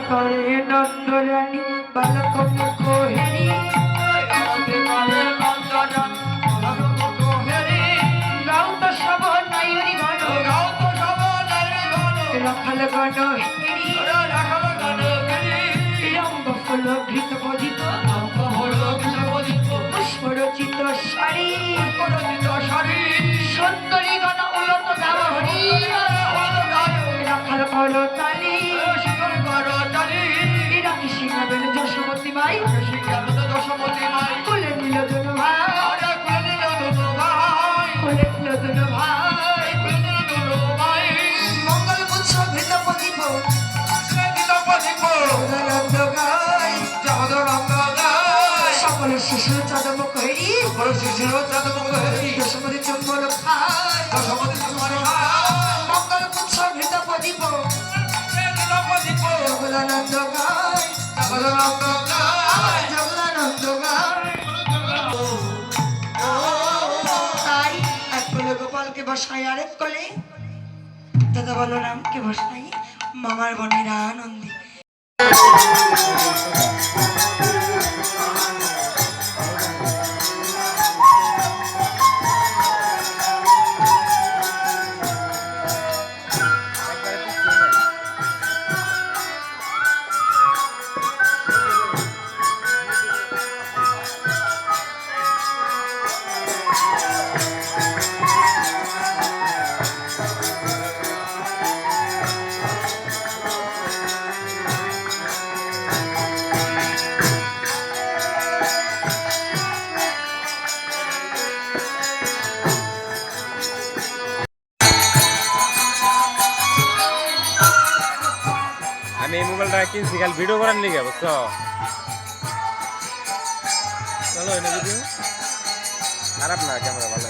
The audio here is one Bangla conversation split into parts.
করে নন্দরানী বালক কোহেরি গাও তো সব নয়রি ঘন রাখাল গণ হেরি রঙ্গ ফুল ঘৃত পদিত পুষ্পরচিত শাড়ি। সুন্দরী গণ উলত সকলের শিশু চাদম কৈরি যশোমতী চম্বল খাই। মঙ্গল পুচ্ছ ঘৃত পদিত জগদানন্দ গাই। জগদানন্দ গাই। তাই এক কোলে গোপালকে বসাই আরেক কোলে। দাদা বলরামকে বসাই মামার বোনেরা আনন্দে। মোবাইলটা কিনছি কাল ভিডিও করার লিগে বুঝছ? চলো এনে ভিডিও খারাপ না ক্যামেরা ভালো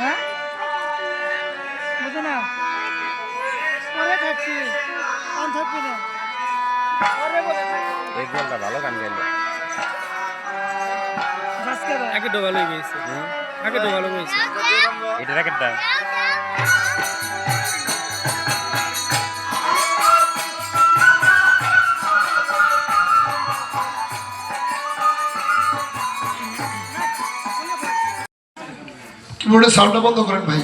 হ্যাঁ? বুঝো না? পরে থাকছি। অন থাকবি ভালো গান গাইলো। আগে ভালোই গেছে। আগে তো গেছে। এটা র্যাকেটটা কিবোর্ডের সাউন্ডটা বন্ধ করেন ভাই।